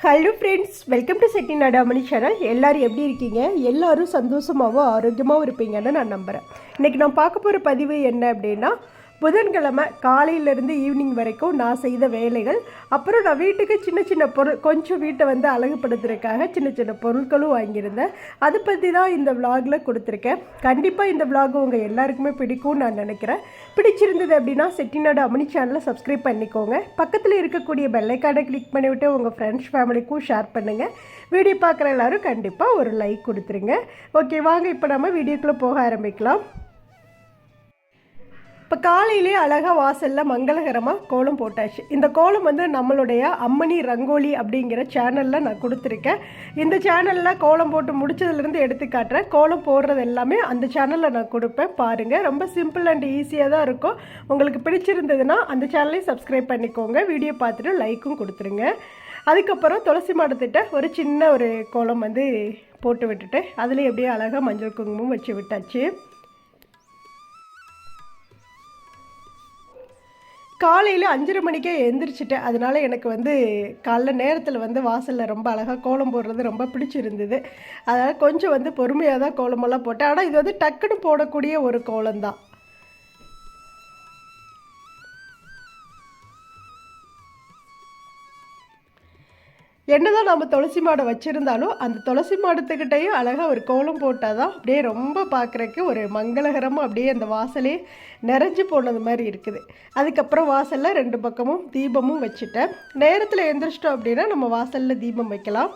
Hello friends welcome to Chettinad Amani channel எல்லோரும் எப்படி இருக்கீங்க? எல்லோரும் சந்தோஷமாகவும் ஆரோக்கியமாகவும் இருப்பீங்கன்னு நான் நம்புகிறேன் இன்றைக்கி நான் பார்க்க போகிற பதிவு என்ன அப்படின்னா புதன்கிழமை காலையிலேருந்து ஈவினிங் வரைக்கும் நான் செய்த வேலைகள். அப்புறம் நான் வீட்டுக்கு சின்ன சின்ன பொருள் கொஞ்சம் வீட்டை வந்து அழகுபடுத்துறதுக்காக சின்ன சின்ன பொருட்களும் வாங்கியிருந்தேன். அதை பற்றி தான் இந்த விலாகில் கொடுத்துருக்கேன். கண்டிப்பாக இந்த விலாக் உங்கள் எல்லாருக்குமே பிடிக்கும்னு நான் நினைக்கிறேன். பிடிச்சிருந்தது அப்படின்னா செட்டிநாடு அமனி சேனலை சப்ஸ்கிரைப் பண்ணிக்கோங்க. பக்கத்தில் இருக்கக்கூடிய பெல்லைக்கானை கிளிக் பண்ணிவிட்டு உங்கள் ஃப்ரெண்ட்ஸ் ஃபேமிலிக்கும் ஷேர் பண்ணுங்கள் வீடியோ பார்க்குற எல்லாரும் கண்டிப்பாக ஒரு லைக் கொடுத்துருங்க. ஓகே வாங்க இப்போ நம்ம வீடியோக்குள்ளே போக ஆரம்பிக்கலாம். இப்போ காலையிலே அழகாக வாசலில் மங்களகரமாக கோலம் போட்டாச்சு. இந்த கோலம் வந்து நம்மளுடைய அம்மணி ரங்கோலி அப்படிங்கிற சேனலில் நான் கொடுத்துருக்கேன். இந்த சேனலில் கோலம் போட்டு முடிச்சதுலேருந்து எடுத்து காட்டுறேன் கோலம் போடுறது எல்லாமே அந்த சேனலில் நான் கொடுப்பேன். பாருங்கள் ரொம்ப சிம்பிள் அண்ட் ஈஸியாக தான் இருக்கும். உங்களுக்கு பிடிச்சிருந்ததுன்னா அந்த சேனலையும் சப்ஸ்கிரைப் பண்ணிக்கோங்க. வீடியோ பார்த்துட்டு லைக்கும் கொடுத்துருங்க. அதுக்கப்புறம் துளசி மாடத்திட்ட ஒரு சின்ன ஒரு கோலம் வந்து போட்டு விட்டுட்டு அதுலேயும் எப்படியே அழகாக மஞ்சள் குங்குமம் வச்சு விட்டாச்சு. காலையில் அஞ்சரை மணிக்கே எழுந்திரிச்சிட்டேன் அதனால் எனக்கு வந்து காலைல நேரத்தில் வந்து வாசலில் ரொம்ப அழகாக கோலம் போடுறது ரொம்ப பிடிச்சிருந்தது. அதனால் கொஞ்சம் வந்து பொறுமையாக தான் கோலமெல்லாம் போட்டேன். ஆனால் இது வந்து டக்குன்னு போடக்கூடிய ஒரு கோலம் தான் என்னதான் நம்ம துளசி மாடை வச்சுருந்தாலும் அந்த துளசி மாடத்துக்கிட்டையும் அழகாக ஒரு கோலம் போட்டால் தான் அப்படியே ரொம்ப பார்க்குறக்கு ஒரு மங்களகரமாக அப்படியே அந்த வாசலே நிறைஞ்சு போனது மாதிரி இருக்குது. அதுக்கப்புறம் வாசலில் ரெண்டு பக்கமும் தீபமும் வச்சுட்டேன். நேரத்தில் எந்திரிச்சிட்டோம் அப்படின்னா நம்ம வாசலில் தீபம் வைக்கலாம்.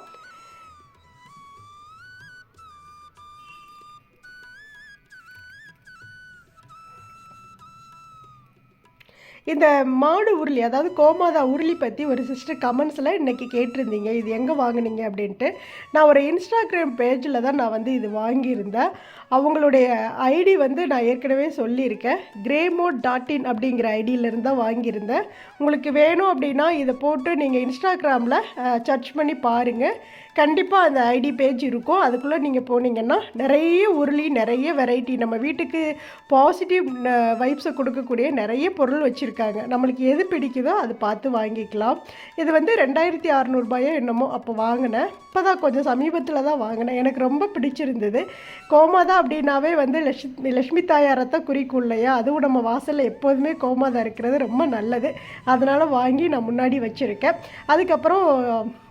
இந்த மாடு உருளி அதாவது கோமாதா உருளி பற்றி ஒரு சிஸ்டர் கமெண்ட்ஸில் இன்றைக்கி கேட்டிருந்தீங்க. இது எங்கே வாங்குனீங்க அப்படின்ட்டு. நான் ஒரு இன்ஸ்டாகிராம் பேஜில் தான் நான் வந்து இது வாங்கியிருந்தேன். அவங்களுடைய ஐடி வந்து நான் ஏற்கனவே சொல்லியிருக்கேன். கிரேமோட் டாட் இன் அப்படிங்கிற ஐடியிலேருந்து தான் வாங்கியிருந்தேன். உங்களுக்கு வேணும் அப்படின்னா இதை போட்டு நீங்கள் இன்ஸ்டாகிராமில் சர்ச் பண்ணி பாருங்கள் கண்டிப்பாக அந்த ஐடி பேஜ் இருக்கும். அதுக்குள்ளே நீங்கள் போனீங்கன்னா நிறைய உருளி நிறைய வெரைட்டி நம்ம வீட்டுக்கு பாசிட்டிவ் வைப்ஸை கொடுக்கக்கூடிய நிறைய பொருள் வச்சுருக்காங்க. நம்மளுக்கு எது பிடிக்குதோ அது பார்த்து வாங்கிக்கலாம். இது வந்து ரெண்டாயிரத்தி அறநூறுபாயோ என்னமோ அப்போ வாங்கினேன். இப்போ தான் கொஞ்சம் சமீபத்தில் தான் வாங்கினேன். எனக்கு ரொம்ப பிடிச்சிருந்தது. கோமாதா அப்படின்னாவே வந்து லட்சுமி லட்சுமி தான் குறிக்கும் இல்லையா? அதுவும் நம்ம வாசலில் எப்போதுமே கோமாதா இருக்கிறது ரொம்ப நல்லது. அதனால் வாங்கி நான் முன்னாடி வச்சுருக்கேன். அதுக்கப்புறம்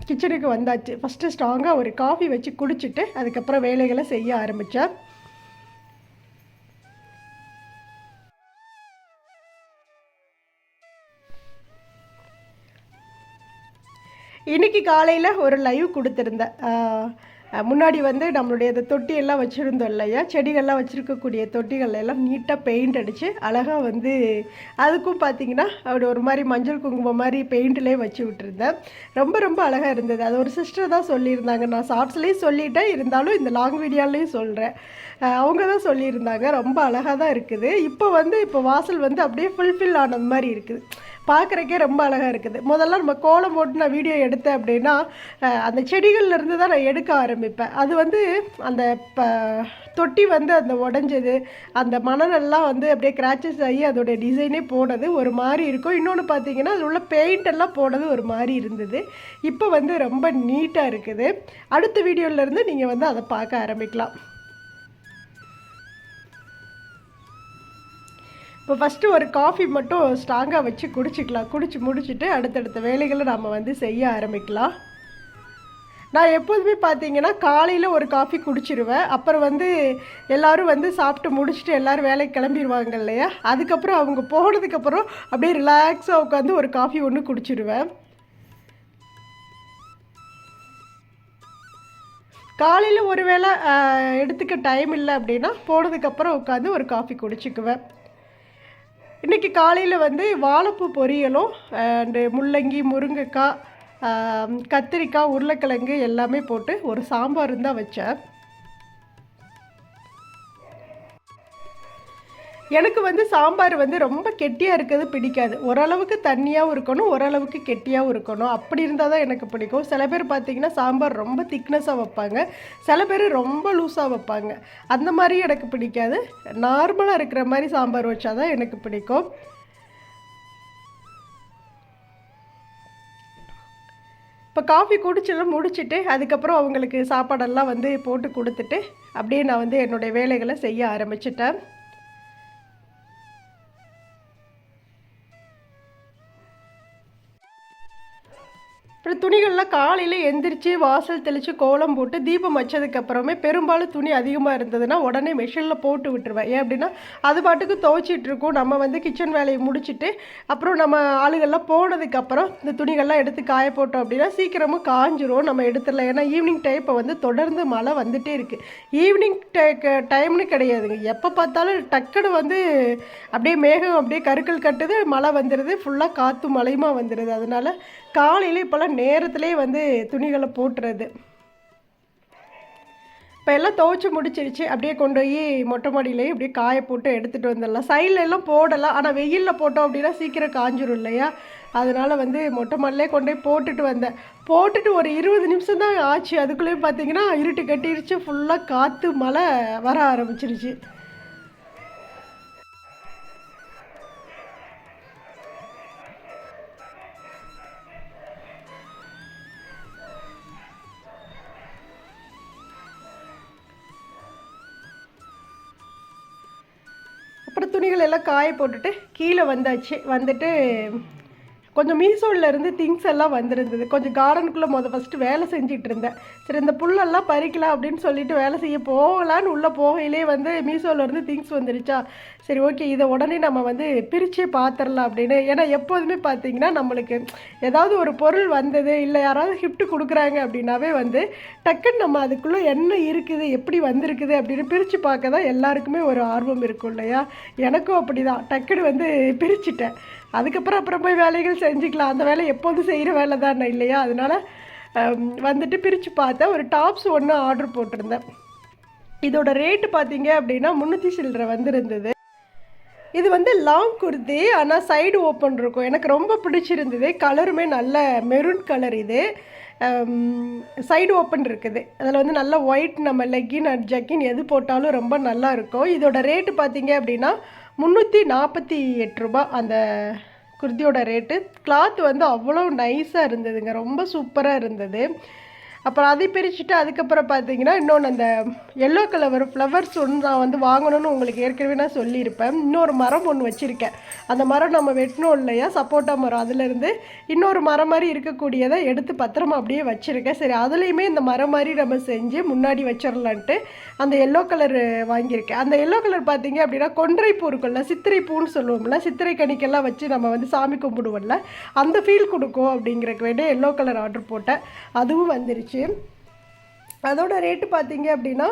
கிச்சனுக்கு வந்தாச்சு. ஃபஸ்ட்டு ஸ்ட்ராங்காக ஒரு காஃபி வச்சு குடிச்சிட்டு அதுக்கப்புறம் வேலைகளை செய்ய ஆரம்பித்தேன் இன்றைக்கி காலையில் ஒரு லைவ் கொடுத்துருந்தேன். முன்னாடி வந்து நம்மளுடைய இந்த தொட்டியெல்லாம் வச்சுருந்தோம் இல்லையா? செடிகள்லாம் வச்சுருக்கக்கூடிய தொட்டிகள் எல்லாம் நீட்டாக பெயிண்ட் அடித்து அழகாக வந்து அதுக்கும் பார்த்தீங்கன்னா அப்படி ஒரு மாதிரி மஞ்சள் குங்குமம் மாதிரி பெயிண்ட்லேயே வச்சு விட்டுருந்தேன். ரொம்ப ரொம்ப அழகாக இருந்தது. அது ஒரு சிஸ்டர் தான் சொல்லியிருந்தாங்க. நான் ஷார்ட்ஸ்லேயும் சொல்லிட்டேன். இருந்தாலும் இந்த லாங் வீடியோலேயும் சொல்கிறேன் அவங்க தான் சொல்லியிருந்தாங்க. ரொம்ப அழகாக தான் இருக்குது. இப்போ வந்து இப்போ வாசல் வந்து அப்படியே ஃபுல்ஃபில் ஆனது மாதிரி இருக்குது. பார்க்குறக்கே ரொம்ப அழகாக இருக்குது. முதல்ல நம்ம கோலம் போட்டு நான் வீடியோ எடுத்தேன் அப்படின்னா அந்த செடிகள்லேருந்து தான் நான் எடுக்க ஆரம்பிப்பேன். அது வந்து அந்த ப தொட்டி வந்து அந்த உடஞ்சது அந்த மணலெல்லாம் வந்து அப்படியே கிராச்சஸ் ஆகி அதோடைய டிசைனே போனது ஒரு மாதிரி இருக்கும். இன்னொன்று பார்த்தீங்கன்னா அதில் உள்ள பெயிண்ட் எல்லாம் போனது ஒரு மாதிரி இருந்தது. இப்போ வந்து ரொம்ப நீட்டாக இருக்குது. அடுத்த வீடியோவிலேருந்து நீங்கள் வந்து அதை பார்க்க ஆரம்பிக்கலாம். இப்போ ஃபஸ்ட்டு ஒரு காஃபி மட்டும் ஸ்ட்ராங்காக வச்சு குடிச்சிக்கலாம். குடிச்சு முடிச்சுட்டு அடுத்தடுத்த வேலைகளை நம்ம வந்து செய்ய ஆரம்பிக்கலாம். நான் எப்போதுமே பார்த்தீங்கன்னா காலையில் ஒரு காஃபி குடிச்சிருவேன். அப்புறம் வந்து எல்லோரும் வந்து சாப்பிட்டு முடிச்சுட்டு எல்லோரும் வேலைக்கு கிளம்பிடுவாங்க இல்லையா? அதுக்கப்புறம் அவங்க போனதுக்கப்புறம் அப்படியே ரிலாக்ஸாக உட்காந்து ஒரு காஃபி ஒன்று குடிச்சிருவேன். காலையில் ஒரு வேளை எடுத்துக்க டைம் இல்லை அப்படின்னா போனதுக்கப்புறம் உட்காந்து ஒரு காஃபி குடிச்சிக்குவேன். இன்றைக்கி காலையில் வந்து வாழைப்பூ பொரியலும் அண்டு முள்ளங்கி முருங்கைக்காய் கத்திரிக்காய் உருளைக்கிழங்கு எல்லாமே போட்டு ஒரு சாம்பார் தான் வச்சேன். எனக்கு வந்து சாம்பார் வந்து ரொம்ப கெட்டியாக இருக்கிறது பிடிக்காது. ஓரளவுக்கு தண்ணியாகவும் இருக்கணும் ஓரளவுக்கு கெட்டியாகவும் இருக்கணும். அப்படி இருந்தால் தான் எனக்கு பிடிக்கும். சில பேர் பார்த்தீங்கன்னா சாம்பார் ரொம்ப திக்னஸாக வைப்பாங்க. சில பேர் ரொம்ப லூஸாக வைப்பாங்க. அந்த மாதிரி எனக்கு பிடிக்காது. நார்மலாக இருக்கிற மாதிரி சாம்பார் வச்சா தான் எனக்கு பிடிக்கும். இப்போ காஃபி குடிச்செல்லாம் முடிச்சுட்டு அதுக்கப்புறம் அவங்களுக்கு சாப்பாடெல்லாம் வந்து போட்டு கொடுத்துட்டு அப்படியே நான் வந்து என்னுடைய வேலைகளை செய்ய ஆரம்பிச்சிட்டேன். அப்புறம் துணிகள்லாம் காலையில் எந்திரிச்சு வாசல் தெளித்து கோலம் போட்டு தீபம் வச்சதுக்கப்புறமே பெரும்பாலும் துணி அதிகமாக இருந்ததுன்னா உடனே மிஷினில் போட்டு விட்டுருவேன். ஏன் அப்படின்னா அது பாட்டுக்கு துவைச்சிட்டு இருக்கும். நம்ம வந்து கிச்சன் வேலையை முடிச்சுட்டு அப்புறம் நம்ம ஆளுகள்லாம் போனதுக்கப்புறம் இந்த துணிகள்லாம் எடுத்து காய போட்டோம் அப்படின்னா சீக்கிரமும் காஞ்சிரும். நம்ம எடுத்துடலாம். ஏன்னா ஈவினிங் டைம் இப்போ வந்து தொடர்ந்து மழை வந்துட்டே இருக்குது ஈவினிங் டைம்னு கிடையாதுங்க. எப்போ பார்த்தாலும் டக்குன்னு வந்து அப்படியே மேகம் அப்படியே கருக்கள் கட்டுது மழை வந்துடுது ஃபுல்லாக காற்று மழையுமா வந்துடுது அதனால் காலையில் இப்போல்லாம் நேரத்துலேயே வந்து துணிகளை போட்டுறது. இப்போ எல்லாம் துவைச்சி முடிச்சிருச்சு. அப்படியே கொண்டு போய் மொட்டை மாடியிலேயே அப்படியே காய போட்டு எடுத்துகிட்டு வந்துடலாம். சைடில் எல்லாம் போடலாம். ஆனால் வெயிலில் போட்டோம் அப்படின்னா சீக்கிரம் காஞ்சிரும் இல்லையா? அதனால் வந்து மொட்டை மாடிலே கொண்டு போய் போட்டுட்டு வந்தேன். போட்டுட்டு ஒரு இருபது நிமிஷம் தான் ஆச்சு. அதுக்குள்ளேயும் பார்த்தீங்கன்னா இருட்டு கட்டிருச்சு. ஃபுல்லாக காற்று மழை வர ஆரம்பிச்சிருச்சு. துணிகள் எல்லாம் காய போட்டுட்டு கீழே வந்தாச்சு வந்துட்டு கொஞ்சம் மீசோவில் இருந்து திங்ஸ் எல்லாம் வந்திருந்தது. கொஞ்சம் கார்டனுக்குள்ளே மொதல் ஃபஸ்ட்டு வேலை செஞ்சிட்டு இருந்தேன். சரி இந்த புல்லெல்லாம் பறிக்கலாம் அப்படின்னு சொல்லிட்டு வேலை செய்ய போகலான்னு உள்ளே போகையிலே வந்து மீசோவில் இருந்து திங்ஸ் வந்துருச்சா? சரி ஓகே இதை உடனே நம்ம வந்து பிரித்து பார்த்துடலாம் அப்படின்னு. ஏன்னா எப்போதுமே பார்த்தீங்கன்னா நம்மளுக்கு ஏதாவது ஒரு பொருள் வந்தது இல்லை யாராவது கிஃப்ட் கொடுக்குறாங்க அப்படின்னாவே வந்து டக்குன்னு நம்ம அதுக்குள்ளே என்ன இருக்குது எப்படி வந்திருக்குது அப்படின்னு பிரித்து பார்க்க தான் எல்லாருக்குமே ஒரு ஆர்வம் இருக்கும் இல்லையா? எனக்கும் அப்படி தான் டக்குன்னு வந்து பிரிச்சுட்டேன். அதுக்கப்புறம் அப்புறம் போய் வேலைகள் செஞ்சுக்கலாம். அந்த வேலை எப்போதும் செய்கிற வேலை தானே இல்லையா? அதனால் வந்துட்டு பிரித்து பார்த்தேன். ஒரு டாப்ஸ் ஒன்று ஆர்டர் போட்டிருந்தேன். இதோட ரேட்டு பார்த்தீங்க அப்படின்னா முந்நூற்றி சில்லரை வந்திருந்தது. இது வந்து லாங் குர்த்தி ஆனால் சைடு ஓப்பன் இருக்கும். எனக்கு ரொம்ப பிடிச்சிருந்தது. கலருமே நல்ல மெரூன் கலர் இது. சைடு ஓப்பன் இருக்குது. அதில் வந்து நல்ல ஒயிட் நம்ம லெக்கின் அண்ட் ஜக்கின் எது போட்டாலும் ரொம்ப நல்லா இருக்கும். இதோட ரேட்டு பார்த்தீங்க அப்படின்னா முந்நூற்றி நாற்பத்தி எட்டு ரூபா அந்த குர்த்தியோட ரேட்டு கிளாத் வந்து அவ்வளோ நைஸாக இருந்ததுங்க. ரொம்ப சூப்பராக இருந்தது. அப்புறம் அதை பிரிச்சுட்டு அதுக்கப்புறம் பார்த்தீங்கன்னா இன்னொன்று அந்த எல்லோ கலர் ஃப்ளவர்ஸ் ஒன்று நான் வந்து வாங்கணும்னு உங்களுக்கு ஏற்கனவே நான் சொல்லியிருப்பேன். இன்னொரு மரம் ஒன்று வச்சுருக்கேன். அந்த மரம் நம்ம வெட்டணும் இல்லையா? சப்போட்டா மரம். அதுலேருந்து இன்னொரு மரம் மாதிரி இருக்கக்கூடியதை எடுத்து பத்திரமா அப்படியே வச்சுருக்கேன். சரி அதுலேயுமே இந்த மரம் மாதிரி நம்ம செஞ்சு முன்னாடி வச்சிடலான்ட்டு அந்த எல்லோ கலர் வாங்கியிருக்கேன். அந்த எல்லோ கலர் பார்த்தீங்க அப்படின்னா கொன்றை பூ இருக்கும்ல சித்திரை பூன்னு சொல்லுவோம்ல சித்திரை கணிக்கெல்லாம் வச்சு நம்ம வந்து சாமி கும்பிடுவோம்ல அந்த ஃபீல் கொடுக்கும் அப்படிங்கிறக்கு வேண்டிய எல்லோ கலர் ஆர்டர் போட்டேன். அதுவும் வந்துருச்சு. அதோட ரேட்டு பார்த்தீங்க அப்படின்னா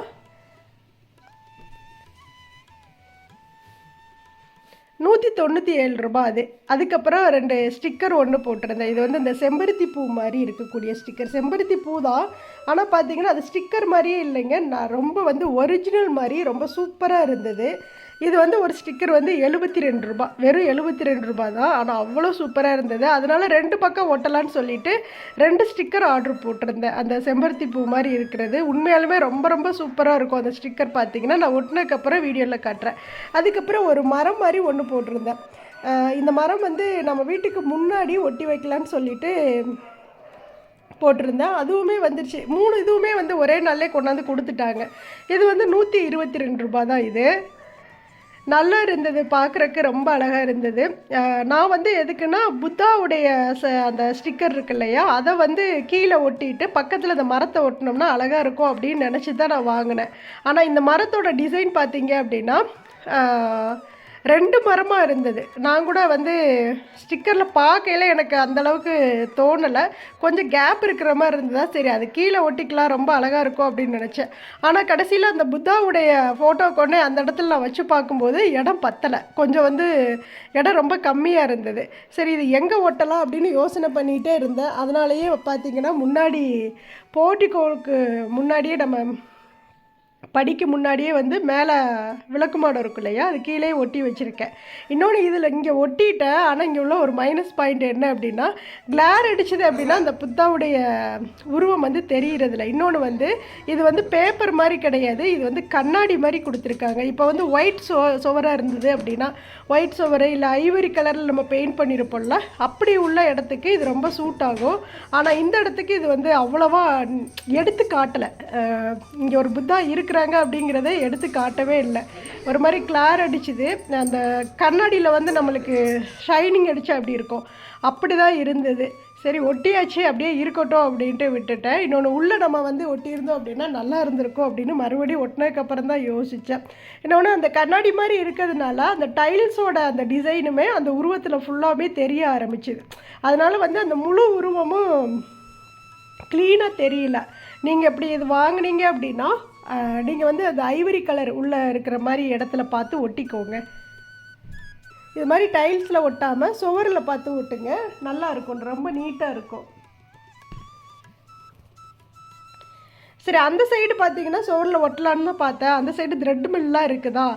நூற்றி தொண்ணூற்றி ஏழு ரூபாய் அது. அதுக்கப்புறம் ரெண்டு ஸ்டிக்கர் ஒன்று போட்டிருந்தேன். இது வந்து இந்த செம்பருத்தி பூ மாதிரி இருக்கக்கூடிய ஸ்டிக்கர் செம்பருத்தி பூ தான். ஆனால் பார்த்தீங்கன்னா அது ஸ்டிக்கர் மாதிரியே இல்லைங்க. நான் ரொம்ப வந்து ஒரிஜினல் மாதிரி ரொம்ப சூப்பராக இருந்தது. இது வந்து ஒரு ஸ்டிக்கர் வந்து எழுபத்தி ரெண்டு ரூபா. வெறும் எழுபத்தி ரெண்டு ரூபா தான். ஆனால் அவ்வளோ சூப்பராக இருந்தது. அதனால் ரெண்டு பக்கம் ஒட்டலான்னு சொல்லிட்டு ரெண்டு ஸ்டிக்கர் ஆர்டர் போட்டிருந்தேன். அந்த செம்பருத்தி பூ மாதிரி இருக்கிறது. உண்மையாலுமே ரொம்ப ரொம்ப சூப்பராக இருக்கும். அந்த ஸ்டிக்கர் பார்த்தீங்கன்னா நான் ஒட்டினதுக்கப்புறம் வீடியோவில் காட்டுறேன். அதுக்கப்புறம் ஒரு மரம் மாதிரி ஒன்று போட்டிருந்தேன். இந்த மரம் வந்து நம்ம வீட்டுக்கு முன்னாடி ஒட்டி வைக்கலான்னு சொல்லிட்டு போட்டிருந்தேன். அதுவுமே வந்துருச்சு. மூணு இதுவுமே வந்து ஒரே நாளே கொண்டாந்து கொடுத்துட்டாங்க. இது வந்து நூற்றி இருபத்தி ரெண்டு ரூபா தான் இது. நல்லா இருந்தது பார்க்குறக்கு ரொம்ப அழகாக இருந்தது. நான் வந்து எதுக்குன்னா புத்தாவுடைய ச அந்த ஸ்டிக்கர் இருக்கு இல்லையா அதை வந்து கீழே ஒட்டிட்டு பக்கத்தில் அந்த மரத்தை ஒட்டினோம்னா அழகாக இருக்கும் அப்படின்னு நினச்சி தான் நான் வாங்கினேன். ஆனால் இந்த மரத்தோட டிசைன் பார்த்தீங்க அப்படின்னா ரெண்டு மரமாக இருந்தது. நான் கூட வந்து ஸ்டிக்கரில் பார்க்கையில எனக்கு அந்தளவுக்கு தோணலை. கொஞ்சம் கேப் இருக்கிற மாதிரி இருந்ததா? சரி அது கீழே ஒட்டிக்கலாம் ரொம்ப அழகாக இருக்கும் அப்படின்னு நினச்சேன். ஆனால் கடைசியில் அந்த புத்தாவுடைய ஃபோட்டோ கொண்டு அந்த இடத்துல நான் வச்சு பார்க்கும்போது இடம் பத்தலை. கொஞ்சம் வந்து இடம் ரொம்ப கம்மியாக இருந்தது. சரி இது எங்கே ஒட்டலாம் அப்படின்னு யோசனை பண்ணிகிட்டே இருந்தேன். அதனாலேயே பார்த்தீங்கன்னா முன்னாடி போட்டிக்கோளுக்கு முன்னாடியே நம்ம படிக்கு முன்னாடியே வந்து மேலே விளக்குமாடம் இருக்கும் இல்லையா? அது கீழே ஒட்டி வச்சுருக்கேன். இன்னொன்று இதில் இங்கே ஒட்டிட்டேன். ஆனால் இங்கே உள்ள ஒரு மைனஸ் பாயிண்ட் என்ன அப்படின்னா கிளார் அடிச்சது அப்படின்னா அந்த புத்தாவுடைய உருவம் வந்து தெரிகிறதில்ல இன்னொன்று வந்து இது வந்து பேப்பர் மாதிரி கிடையாது. இது வந்து கண்ணாடி மாதிரி கொடுத்துருக்காங்க. இப்போ வந்து ஒயிட் சோ சுவராக இருந்தது அப்படின்னா ஒயிட் சுவரு இல்லை ஐவரி கலரில் நம்ம பெயிண்ட் பண்ணியிருப்போம்ல அப்படி உள்ள இடத்துக்கு இது ரொம்ப சூட் ஆகும். ஆனால் இந்த இடத்துக்கு இது வந்து அவ்வளோவா எடுத்து காட்டலை. இங்கே ஒரு புத்தா இருக்கிற இருக்கிறாங்க அப்படிங்கிறத எடுத்து காட்டவே இல்லை. ஒரு மாதிரி கிளார் அடிச்சுது. அந்த கண்ணாடியில் வந்து நம்மளுக்கு ஷைனிங் அடித்தா அப்படி இருக்கும்? அப்படி தான் இருந்தது. சரி ஒட்டியாச்சு அப்படியே இருக்கட்டும் அப்படின்ட்டு விட்டுட்டேன். இன்னொன்று உள்ளே நம்ம வந்து ஒட்டியிருந்தோம் அப்படின்னா நல்லா இருந்திருக்கும் அப்படின்னு மறுபடியும் ஒட்டினதுக்கப்புறம் தான் யோசித்தேன் இன்னொன்று அந்த கண்ணாடி மாதிரி இருக்கிறதுனால அந்த டைல்ஸோட அந்த டிசைனுமே அந்த உருவத்தில் ஃபுல்லாகவே தெரிய ஆரம்பிச்சுது. அதனால் வந்து அந்த முழு உருவமும் க்ளீனாக தெரியல. நீங்கள் இப்படி இது வாங்குனீங்க அப்படின்னா நீங்கள் வந்து அந்த ஐவரி கலர் உள்ளே இருக்கிற மாதிரி இடத்துல பார்த்து ஒட்டிக்கோங்க. இது மாதிரி டைல்ஸில் ஒட்டாமல் சுவரில் பார்த்து ஒட்டுங்க. நல்லா இருக்கும். ரொம்ப நீட்டாக இருக்கும். சரி அந்த சைடு பார்த்தீங்கன்னா சுவரில் ஒட்டலான்னு தான் பார்த்தேன். அந்த சைடு த்ரெட் மில்லாம் இருக்குதா?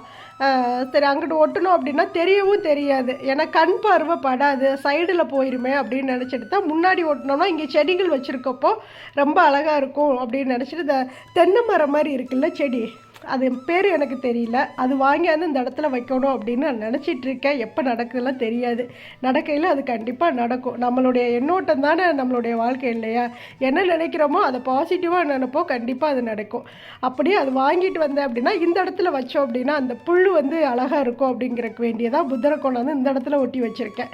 சரி அங்கிட்டு ஒட்டணும் அப்படின்னா தெரியவும் தெரியாது. ஏன்னா கண் பார்வை படாது. சைடில் போயிருமே அப்படின்னு நினச்சிட்டு தான் முன்னாடி ஒட்டினோம்னா இங்கே செடிகள் வச்சுருக்கப்போ ரொம்ப அழகாக இருக்கும் அப்படின்னு நினச்சிட்டு இந்த தென்னை மரம் மாதிரி இருக்குல்ல செடி? அது பேர் எனக்கு தெரியல. அது வாங்கியாந்து இந்த இடத்துல வைக்கணும் அப்படின்னு நான் நினச்சிட்டு இருக்கேன். எப்போ நடக்குதுலாம் தெரியாது. நடக்கையில் அது கண்டிப்பாக நடக்கும். நம்மளுடைய எண்ணோட்டம் தானே நம்மளுடைய வாழ்க்கை இல்லையா? என்ன நினைக்கிறோமோ அதை பாசிட்டிவாக நினைப்போம் கண்டிப்பாக அது நடக்கும். அப்படியே அது வாங்கிட்டு வந்தேன் அப்படின்னா இந்த இடத்துல வச்சோம் அப்படின்னா அந்த புல் வந்து அழகாக இருக்கும் அப்படிங்கிறக்கு வேண்டியதாக புத்தரை கொண்டாந்து இந்த இடத்துல ஒட்டி வச்சுருக்கேன்.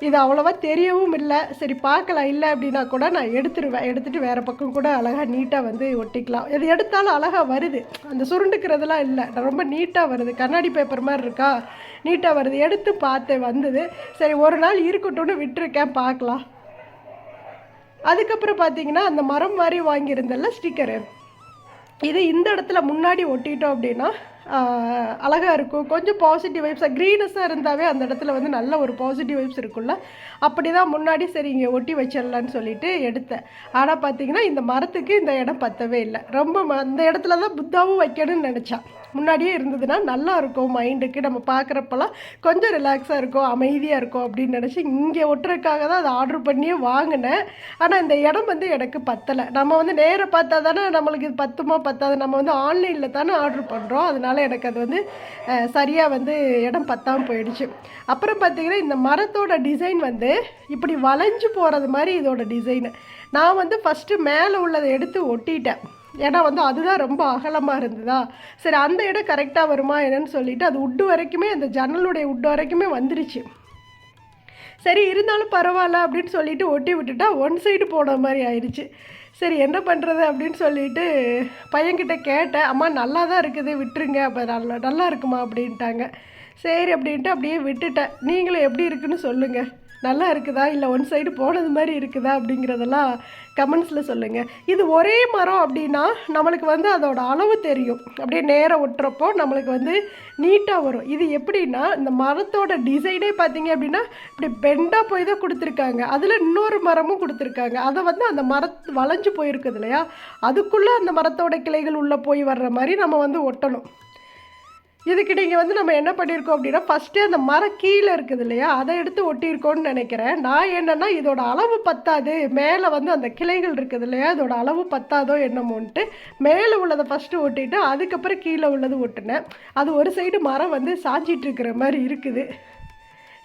இது அவ்வளோவா தெரியவும் இல்லை. சரி பார்க்கலாம். இல்லை அப்படின்னா கூட நான் எடுத்துருவேன். எடுத்துகிட்டு வேறு பக்கம் கூட அழகாக நீட்டாக வந்து ஒட்டிக்கலாம். எது எடுத்தாலும் அழகாக வருது. அந்த சுருண்டுக்கிறதுலாம் இல்லை. ரொம்ப நீட்டாக வருது. கண்ணாடி பேப்பர் மாதிரி இருக்கா? நீட்டாக வருது. எடுத்து பார்த்தேன் வந்தது. சரி ஒரு நாள் இருக்கட்டும்னு விட்டுருக்கேன். பார்க்கலாம். அதுக்கப்புறம் பார்த்தீங்கன்னா அந்த மரம் மாதிரி வாங்கியிருந்தல ஸ்டிக்கரு இது இந்த இடத்துல முன்னாடி ஒட்டிட்டோம் அப்படின்னா அழகாக இருக்கும். கொஞ்சம் பாசிட்டிவ் வைப்ஸாக க்ரீனஸாக இருந்தாவே அந்த இடத்துல வந்து நல்ல ஒரு பாசிட்டிவ் வைப்ஸ் இருக்கும்ல. அப்படி தான் முன்னாடி சரி இங்கே ஒட்டி வச்சிடலான்னு சொல்லிட்டு எடுத்தேன். ஆனால் பார்த்தீங்கன்னா இந்த மரத்துக்கு இந்த இடம் பத்தவே இல்லை. ரொம்ப ம- அந்த இடத்துல தான் புத்தாவும் வைக்கணும்னு நினச்சேன் முன்னாடியே இருந்ததுன்னா நல்லா இருக்கும் மைண்டுக்கு. நம்ம பார்க்குறப்பெல்லாம் கொஞ்சம் ரிலாக்ஸாக இருக்கும் அமைதியாக இருக்கும் அப்படின்னு நினச்சி இங்கே ஒட்டுறதுக்காக தான் அதை ஆர்டர் பண்ணியே வாங்கினேன். ஆனால் இந்த இடம் வந்து எனக்கு பத்தலை. நம்ம வந்து நேராக பார்த்தா தானே நம்மளுக்கு இது பத்துமா பத்தாது? நம்ம வந்து ஆன்லைனில் தானே ஆர்டர் பண்ணுறோம் அதனால எனக்கு அது வந்து சரியாக வந்து இடம் பத்தாமல் போயிடுச்சு. அப்புறம் பார்த்தீங்கன்னா இந்த மரத்தோட டிசைன் வந்து இப்படி வளைஞ்சு போகிறது மாதிரி இதோட டிசைனு நான் வந்து ஃபஸ்ட்டு மேலே உள்ளதை எடுத்து ஒட்டிட்டேன். ஏன்னா வந்து அதுதான் ரொம்ப அகலமாக இருந்ததா? சரி அந்த இடம் கரெக்டாக வருமா என்னன்னு சொல்லிட்டு அது உட்டு வரைக்குமே அந்த ஜன்னலுடைய உட்டு வரைக்குமே வந்துருச்சு. சரி இருந்தாலும் பரவாயில்ல அப்படின்னு சொல்லிட்டு ஒட்டி விட்டுட்டா ஒன் சைடு போன மாதிரி ஆயிடுச்சு சரி என்ன பண்ணுறது அப்படின்னு சொல்லிட்டு பையன்கிட்ட கேட்டேன். அம்மா நல்லா தான் இருக்குது விட்டுருங்க. அப்போ நல்லா நல்லா இருக்குமா? அப்படின்ட்டாங்க. சரி அப்படின்ட்டு அப்படியே விட்டுட்டேன். நீங்களும் எப்படி இருக்குன்னு சொல்லுங்கள் நல்லா இருக்குதா? இல்லை ஒன் சைடு போனது மாதிரி இருக்குதா? அப்படிங்கிறதெல்லாம் கமெண்ட்ஸில் சொல்லுங்கள் இது ஒரே மரம் அப்படின்னா நம்மளுக்கு வந்து அதோட அளவு தெரியும். அப்படியே நேராக ஒட்டுறப்போ நம்மளுக்கு வந்து நீட்டாக வரும். இது எப்படின்னா இந்த மரத்தோட டிசைனே பார்த்தீங்க அப்படின்னா இப்படி பெண்டாக போய் தான் கொடுத்துருக்காங்க. அதில் இன்னொரு மரமும் கொடுத்துருக்காங்க. அதை வந்து அந்த மரத்து வளைஞ்சு போயிருக்குது இல்லையா? அதுக்குள்ளே அந்த மரத்தோட கிளைகள் உள்ளே போய் வர்ற மாதிரி நம்ம வந்து ஒட்டணும். இதுக்கு நீங்கள் வந்து நம்ம என்ன பண்ணியிருக்கோம் அப்படின்னா ஃபஸ்ட்டு அந்த மரம் கீழே இருக்குது இல்லையா அதை எடுத்து ஒட்டியிருக்கோன்னு நினைக்கிறேன். நான் என்னென்னா இதோட அளவு பத்தாது. மேலே வந்து அந்த கிளைகள் இருக்குது இல்லையா இதோட அளவு பத்தாதோ என்னமோன்ட்டு மேலே உள்ளதை ஃபஸ்ட்டு ஒட்டிட்டு அதுக்கப்புறம் கீழே உள்ளது ஒட்டினேன். அது ஒரு சைடு மரம் வந்து சாஞ்சிட்டு இருக்கிற மாதிரி இருக்குது.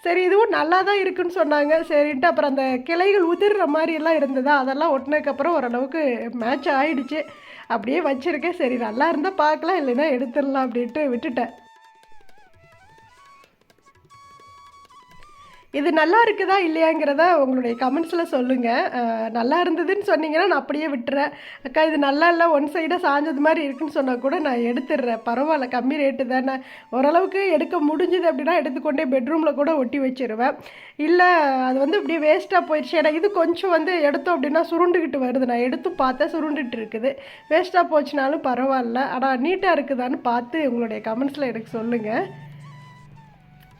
சரி இதுவும் நல்லா தான் இருக்குன்னு சொன்னாங்க. சரின்ட்டு அப்புறம் அந்த கிளைகள் உதிர்ற மாதிரி எல்லாம் இருந்ததா அதெல்லாம் ஒட்டினதுக்கப்புறம் ஓரளவுக்கு மேட்ச் ஆகிடுச்சு அப்படியே வச்சுருக்கேன். சரி நல்லா இருந்தால் பார்க்கலாம் இல்லைன்னா எடுத்துடலாம் அப்படின்ட்டு விட்டுட்டேன். இது நல்லா இருக்குதா இல்லையாங்கிறத உங்களுடைய கமெண்ட்ஸில் சொல்லுங்கள் நல்லா இருந்ததுன்னு சொன்னீங்கன்னா நான் அப்படியே விட்டுறேன். அக்கா இது நல்லா இல்லை ஒன் சைடாக சாஞ்சது மாதிரி இருக்குன்னு சொன்னால் கூட நான் எடுத்துடுறேன். பரவாயில்ல கம்மி ரேட்டு தானே. ஓரளவுக்கு எடுக்க முடிஞ்சுது அப்படின்னா எடுத்துக்கொண்டே பெட்ரூமில் கூட ஒட்டி வச்சிருவேன். இல்லை அது வந்து இப்படியே வேஸ்ட்டாக போயிடுச்சு ஏன்னா இது கொஞ்சம் வந்து எடுத்தோம் அப்படின்னா சுருண்டுக்கிட்டு வருது. நான் எடுத்து பார்த்தா சுருண்டுட்டு இருக்குது. வேஸ்ட்டாக போச்சுனாலும் பரவாயில்ல. ஆனால் நீட்டாக இருக்குதான்னு பார்த்து உங்களுடைய கமெண்ட்ஸில் எனக்கு சொல்லுங்கள்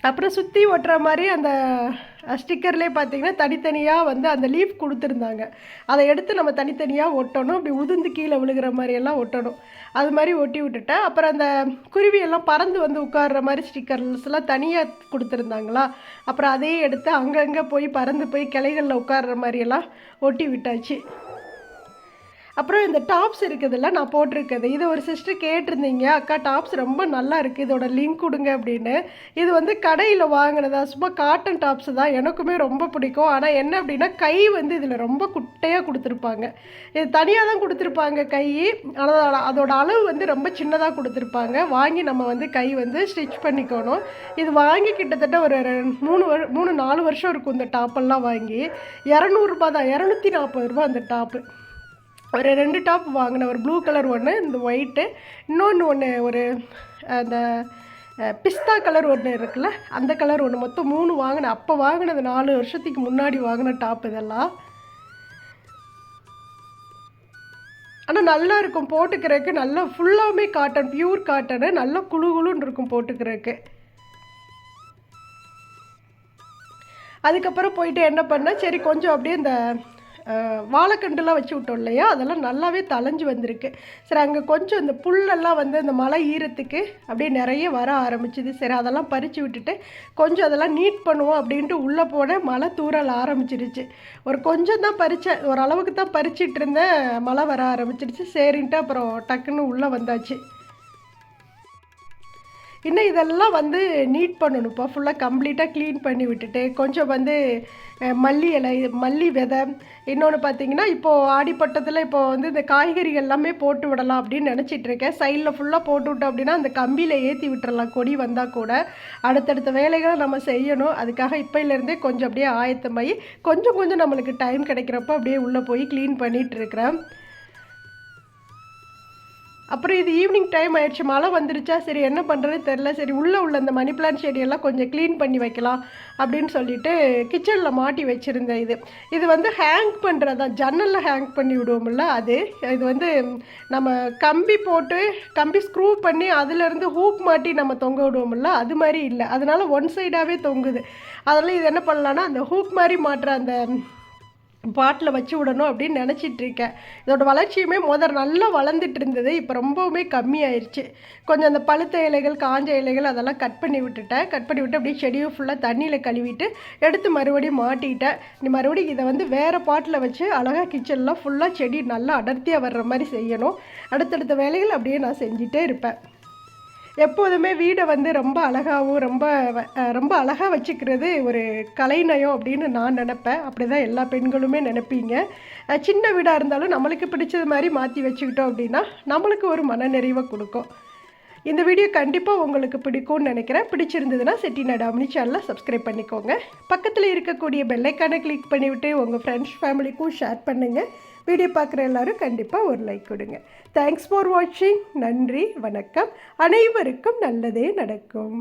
அப்புறம் சுற்றி ஒட்டுற மாதிரி அந்த ஸ்டிக்கர்லேயே பார்த்தீங்கன்னா தனித்தனியாக வந்து அந்த லீஃப் கொடுத்துருந்தாங்க. அதை எடுத்து நம்ம தனித்தனியாக ஒட்டணும். அப்படி உதிர்ந்து கீழே விழுகிற மாதிரியெல்லாம் ஒட்டணும். அது மாதிரி ஒட்டி விட்டுட்டேன். அப்புறம் அந்த குருவியெல்லாம் பறந்து வந்து உட்கார்ற மாதிரி ஸ்டிக்கர்ஸ்லாம் தனியாக கொடுத்துருந்தாங்களா? அப்புறம் அதையே எடுத்து அங்கங்கே போய் பறந்து போய் கிளைகளில் உட்கார்ற மாதிரியெல்லாம் ஒட்டி விட்டாச்சு. அப்புறம் இந்த டாப்ஸ் இருக்குதுல்ல நான் போட்டிருக்கிறது இது ஒரு சிஸ்டர் கேட்டிருந்தீங்க அக்கா டாப்ஸ் ரொம்ப நல்லா இருக்குது இதோட லிங்க் கொடுங்க அப்படின்னு. இது வந்து கடையில் வாங்கினதா சும்மா காட்டன் டாப்ஸ் தான். எனக்குமே ரொம்ப பிடிக்கும். ஆனால் என்ன அப்படின்னா கை வந்து இதில் ரொம்ப குட்டையாக கொடுத்துருப்பாங்க. இது தனியாக தான் கொடுத்துருப்பாங்க கை. ஆனால் அதோட அளவு வந்து ரொம்ப சின்னதாக கொடுத்துருப்பாங்க. வாங்கி நம்ம வந்து கை வந்து ஸ்டிச் பண்ணிக்கணும். இது வாங்கி கிட்டத்தட்ட ஒரு மூணு வரு மூணு நாலு வருஷம் இருக்கும் இந்த டாப்பெல்லாம் வாங்கி. இரநூறுபா தான் இரநூத்தி நாற்பது ரூபா அந்த டாப்பு. ஒரு ரெண்டு டாப் வாங்கினேன். ஒரு ப்ளூ கலர் ஒன்று இந்த ஒயிட்டு இன்னொன்று ஒன்று ஒரு அந்த பிஸ்தா கலர் ஒன்று இருக்குல்ல அந்த கலர் ஒன்று மொத்தம் மூணு வாங்கினேன். அப்போ வாங்கினது நாலு வருஷத்துக்கு முன்னாடி வாங்கின டாப் இதெல்லாம். ஆனால் நல்லா இருக்கும் போட்டுக்கிறதுக்கு. நல்லா ஃபுல்லாகவுமே காட்டன் பியூர் காட்டனு நல்லா குழு குழுன்னு இருக்கும் போட்டுக்கிறதுக்கு. அதுக்கப்புறம் போயிட்டு என்ன பண்ணேன்? சரி கொஞ்சம் அப்படியே இந்த வாழைக்கண்டுலாம் வச்சு விட்டோம் இல்லையா? அதெல்லாம் நல்லாவே தலைஞ்சு வந்திருக்கு. சரி அங்கே கொஞ்சம் இந்த புல்லெல்லாம் வந்து இந்த மழை ஈரத்துக்கு அப்படியே நிறைய வர ஆரம்பிச்சுது. சரி அதெல்லாம் பறித்து விட்டுட்டு கொஞ்சம் அதெல்லாம் நீட் பண்ணுவோம் அப்படின்ட்டு உள்ளே போன மழை தூரல் ஆரம்பிச்சிருச்சு. ஒரு கொஞ்சம் தான் பறித்தேன் ஓரளவுக்கு தான் பறிச்சிட்டு இருந்தேன் மழை வர ஆரம்பிச்சிருச்சு. சரின்ட்டு அப்புறம் டக்குன்னு உள்ளே வந்தாச்சு. இன்னும் இதெல்லாம் வந்து நீட் பண்ணணும்ப்பா. ஃபுல்லாக கம்ப்ளீட்டாக க்ளீன் பண்ணி விட்டுட்டு கொஞ்சம் வந்து மல்லி இலை மல்லி விதை இன்னொன்று பார்த்தீங்கன்னா இப்போது ஆடிப்பட்டத்தில் இப்போது வந்து இந்த காய்கறிகள் எல்லாமே போட்டு விடலாம் அப்படின்னு நினச்சிட்ருக்கேன் சைடில் ஃபுல்லாக போட்டு விட்டோம் அப்படின்னா அந்த கம்பியில் ஏற்றி விட்டுறலாம். கொடி வந்தால் கூட அடுத்தடுத்த வேலைகளை நம்ம செய்யணும். அதுக்காக இப்போலேருந்தே கொஞ்சம் அப்படியே ஆயத்தமாகி கொஞ்சம் கொஞ்சம் நம்மளுக்கு டைம் கிடைக்கிறப்ப அப்படியே உள்ளே போய் க்ளீன் பண்ணிகிட்ருக்கிறேன் அப்புறம் இது ஈவினிங் டைம் ஆயிடுச்சு மழை வந்துருச்சா? சரி என்ன பண்ணுறதுன்னு தெரில சரி உள்ளே உள்ள அந்த மணி பிளான்ட் செடியெல்லாம் கொஞ்சம் க்ளீன் பண்ணி வைக்கலாம் அப்படின்னு சொல்லிட்டு கிச்சனில் மாட்டி வச்சுருந்தேன் இது. இது வந்து ஹேங் பண்ணுறதா ஜன்னலில் ஹேங் பண்ணி விடுவோம்ல அது. இது வந்து நம்ம கம்பி போட்டு கம்பி ஸ்க்ரூ பண்ணி அதுலேருந்து ஹூக் மாட்டி நம்ம தொங்க விடுவோம்ல அது மாதிரி இல்லை. அதனால் ஒன் சைடாகவே தொங்குது. அதனால் இது என்ன பண்ணலான்னா அந்த ஹூக் மாதிரி மாட்டுற அந்த பாட்டில் வச்சு விடணும் அப்படின்னு நினச்சிட்டு இருக்கேன். இதோட வளர்ச்சியுமே முதல் நல்லா வளர்ந்துட்டு இருந்தது. இப்போ ரொம்பவுமே கம்மியாயிருச்சு. கொஞ்சம் அந்த பழுத்த இலைகள் காஞ்ச இலைகள் அதெல்லாம் கட் பண்ணி விட்டுட்டேன். கட் பண்ணி விட்டு அப்படியே செடியும் ஃபுல்லாக தண்ணியில் கழுவிட்டு எடுத்து மறுபடியும் மாட்டிட்டேன். நீ மறுபடியும் இதை வந்து வேறு பாட்டில் வச்சு அழகாக கிச்சனில் ஃபுல்லாக செடி நல்லா அடர்த்தியாக வர்ற மாதிரி செய்யணும். அடுத்தடுத்த வேலைகள் அப்படியே நான் செஞ்சிட்டே இருப்பேன். எப்போதுமே வீடை வந்து ரொம்ப அழகாகவும் ரொம்ப ரொம்ப அழகாக வச்சுக்கிறது ஒரு கலைநயம் அப்படின்னு நான் நினப்பேன். அப்படி தான் எல்லா பெண்களுமே நினைப்பீங்க. சின்ன வீடாக இருந்தாலும் நம்மளுக்கு பிடிச்சது மாதிரி மாற்றி வச்சுக்கிட்டோம் அப்படின்னா நம்மளுக்கு ஒரு மனநிறைவை கொடுக்கும். இந்த வீடியோ கண்டிப்பாக உங்களுக்கு பிடிக்கும்னு நினைக்கிறேன். பிடிச்சிருந்ததுன்னா செட்டிநாடு அமினி சேனலில் சப்ஸ்கிரைப் பண்ணிக்கோங்க. பக்கத்தில் இருக்கக்கூடிய பெல்லைக்கானை கிளிக் பண்ணிவிட்டு உங்கள் ஃப்ரெண்ட்ஸ் ஃபேமிலிக்கும் ஷேர் பண்ணுங்கள் வீடியோ பார்க்குற எல்லோரும் கண்டிப்பாக ஒரு லைக் கொடுங்க. தேங்க்ஸ் ஃபார் வாட்சிங் நன்றி வணக்கம். அனைவருக்கும் நல்லதே நடக்கும்.